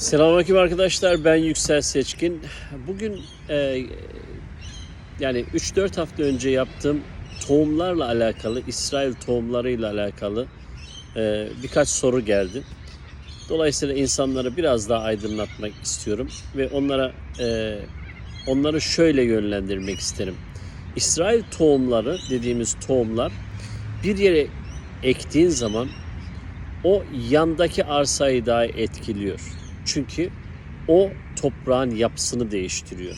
Selamünaleyküm arkadaşlar. Ben Yüksel Seçkin. Bugün e, yani 3-4 hafta önce yaptığım tohumlarla alakalı, İsrail tohumlarıyla alakalı e, birkaç soru geldi. Dolayısıyla insanları biraz daha aydınlatmak istiyorum ve onlara e, onları şöyle yönlendirmek isterim. İsrail tohumları dediğimiz tohumlar bir yere ektiğin zaman o yandaki arsayı daha etkiliyor. Çünkü o toprağın yapısını değiştiriyor.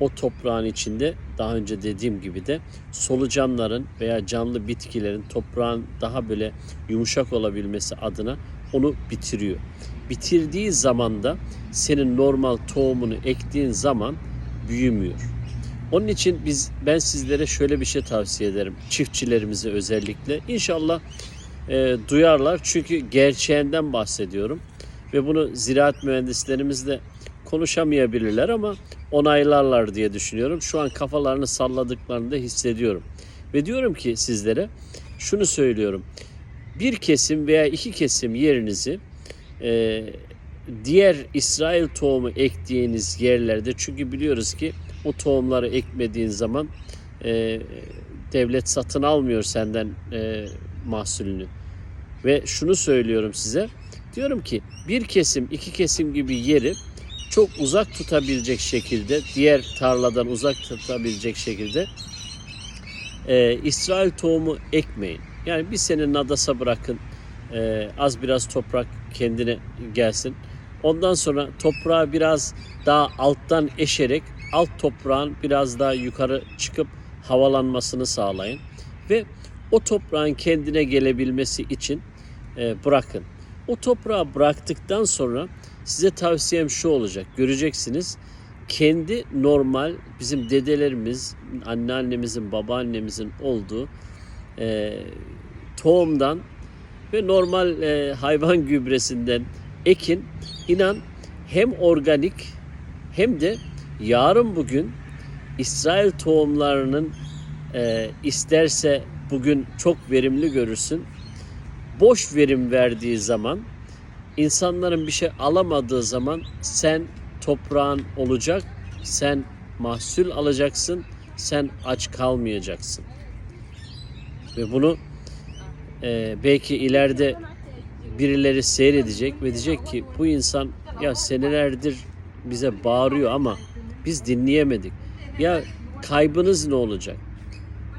O toprağın içinde daha önce dediğim gibi de solucanların veya canlı bitkilerin toprağın daha böyle yumuşak olabilmesi adına onu bitiriyor. Bitirdiği zaman da senin normal tohumunu ektiğin zaman büyümüyor. Onun için biz ben sizlere şöyle bir şey tavsiye ederim. Çiftçilerimize özellikle. İnşallah e, duyarlar. Çünkü gerçeğinden bahsediyorum. Ve bunu ziraat mühendislerimizle konuşamayabilirler ama onaylarlar diye düşünüyorum. Şu an kafalarını salladıklarını da hissediyorum. Ve diyorum ki sizlere şunu söylüyorum. Bir kesim veya iki kesim yerinizi e, diğer İsrail tohumu ektiğiniz yerlerde çünkü biliyoruz ki o tohumları ekmediğin zaman e, devlet satın almıyor senden e, mahsulünü. Ve şunu söylüyorum size. Diyorum ki bir kesim iki kesim gibi yeri çok uzak tutabilecek şekilde diğer tarladan uzak tutabilecek şekilde e, İsrail tohumu ekmeyin. Yani bir sene nadasa bırakın. E, az biraz toprak kendine gelsin. Ondan sonra toprağı biraz daha alttan eşerek alt toprağın biraz daha yukarı çıkıp havalanmasını sağlayın. Ve o toprağın kendine gelebilmesi için e, bırakın. O toprağı bıraktıktan sonra size tavsiyem şu olacak. Göreceksiniz kendi normal bizim dedelerimiz, anneannemizin, babaannemizin olduğu e, tohumdan ve normal e, hayvan gübresinden ekin inan hem organik hem de yarın bugün İsrail tohumlarının e, isterse bugün çok verimli görürsün. Boş verim verdiği zaman insanların bir şey alamadığı zaman sen toprağın olacak, sen mahsul alacaksın, sen aç kalmayacaksın. Ve bunu e, belki ileride birileri seyredecek ve diyecek ki bu insan ya senelerdir bize bağırıyor ama biz dinleyemedik. Ya kaybınız ne olacak?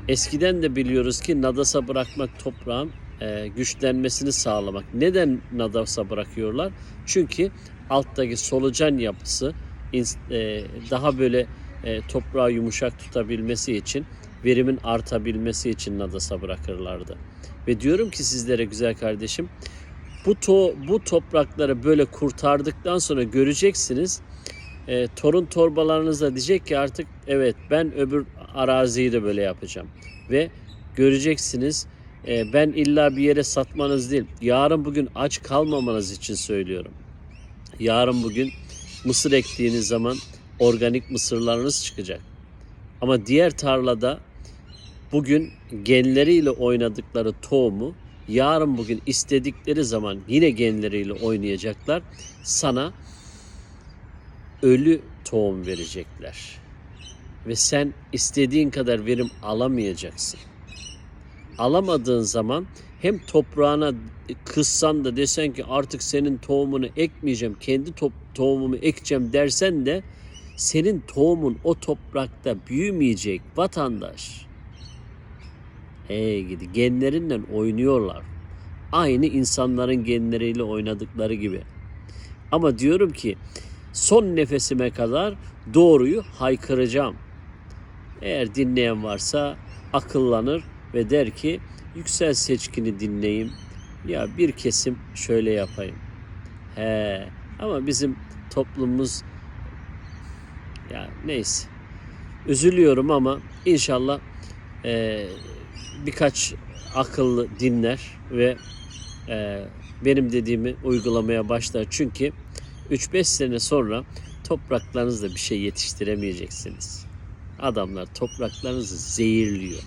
Eskiden de biliyoruz ki nadasa bırakmak toprağın e, güçlenmesini sağlamak. Neden nadasa bırakıyorlar? Çünkü alttaki solucan yapısı e, daha böyle e, toprağı yumuşak tutabilmesi için, verimin artabilmesi için nadasa bırakırlardı. Ve diyorum ki sizlere güzel kardeşim, bu to bu toprakları böyle kurtardıktan sonra göreceksiniz. E, torun torbalarınızda diyecek ki artık evet ben öbür araziyi de böyle yapacağım. Ve göreceksiniz e, ben illa bir yere satmanız değil. Yarın bugün aç kalmamanız için söylüyorum. Yarın bugün mısır ektiğiniz zaman organik mısırlarınız çıkacak. Ama diğer tarlada bugün genleriyle oynadıkları tohumu yarın bugün istedikleri zaman yine genleriyle oynayacaklar. Sana ölü tohum verecekler. Ve sen istediğin kadar verim alamayacaksın. Alamadığın zaman hem toprağına kızsan da desen ki artık senin tohumunu ekmeyeceğim, kendi to- tohumumu ekeceğim dersen de senin tohumun o toprakta büyümeyecek vatandaş. Hey gidi genlerinden oynuyorlar. Aynı insanların genleriyle oynadıkları gibi. Ama diyorum ki son nefesime kadar doğruyu haykıracağım. Eğer dinleyen varsa akıllanır ve der ki yüksel seçkini dinleyeyim. Ya bir kesim şöyle yapayım. He ama bizim toplumumuz ya neyse. Üzülüyorum ama inşallah e, birkaç akıllı dinler ve e, benim dediğimi uygulamaya başlar. Çünkü 3-5 sene sonra topraklarınızda bir şey yetiştiremeyeceksiniz. Adamlar topraklarınızı zehirliyor.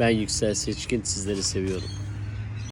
Ben Yüksel Seçkin sizleri seviyorum.